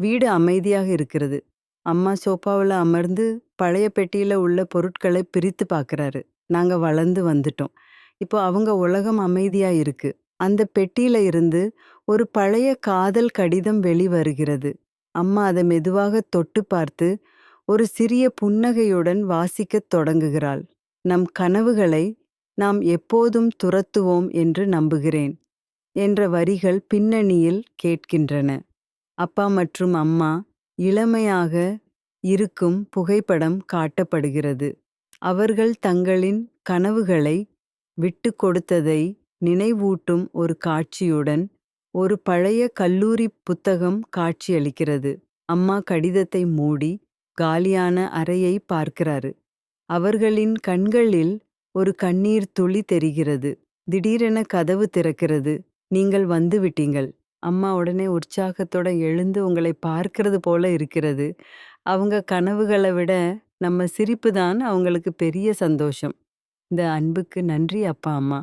வீடு அமைதியாக இருக்கிறது. அம்மா சோஃபாவில் அமர்ந்து பழைய பெட்டியில உள்ள பொருட்களை பிரித்து பார்க்குறாரு நாங்க வளர்ந்து வந்துட்டோம். இப்போ அவங்க உலகம் அமைதியா இருக்கு. அந்த பெட்டியில இருந்து ஒரு பழைய காதல் கடிதம் வெளிவருகிறது. அம்மா அதை மெதுவாக தொட்டு பார்த்து ஒரு சிறிய புன்னகையுடன் வாசிக்கத் தொடங்குகிறாள். நம் கனவுகளை நாம் எப்போதும் துரத்துவோம் என்று நம்புகிறேன் என்ற வரிகள் பின்னணியில் கேட்கின்றன. அப்பா மற்றும் அம்மா இளமையாக இருக்கும் புகைப்படம் காட்டப்படுகிறது. அவர்கள் தங்களின் கனவுகளை விட்டுக் கொடுத்ததை நினைவூட்டும் ஒரு காட்சியுடன் ஒரு பழைய கல்லூரி புத்தகம் காட்சியளிக்கிறது. அம்மா கடிதத்தை மூடி காலியான அறையை பார்க்கிறாரு. அவர்களின் கண்களில் ஒரு கண்ணீர் துளி தெரிகிறது. திடீரென கதவு திறக்கிறது. நீங்கள் வந்துவிட்டீங்கள். அம்மா உடனே உற்சாகத்தோட எழுந்து உங்களை பார்க்கிறது போல இருக்கிறது. அவங்க கனவுகள விட நம்ம சிரிப்பு தான் அவங்களுக்கு பெரிய சந்தோஷம். இந்த அன்புக்கு நன்றி அப்பா, அம்மா.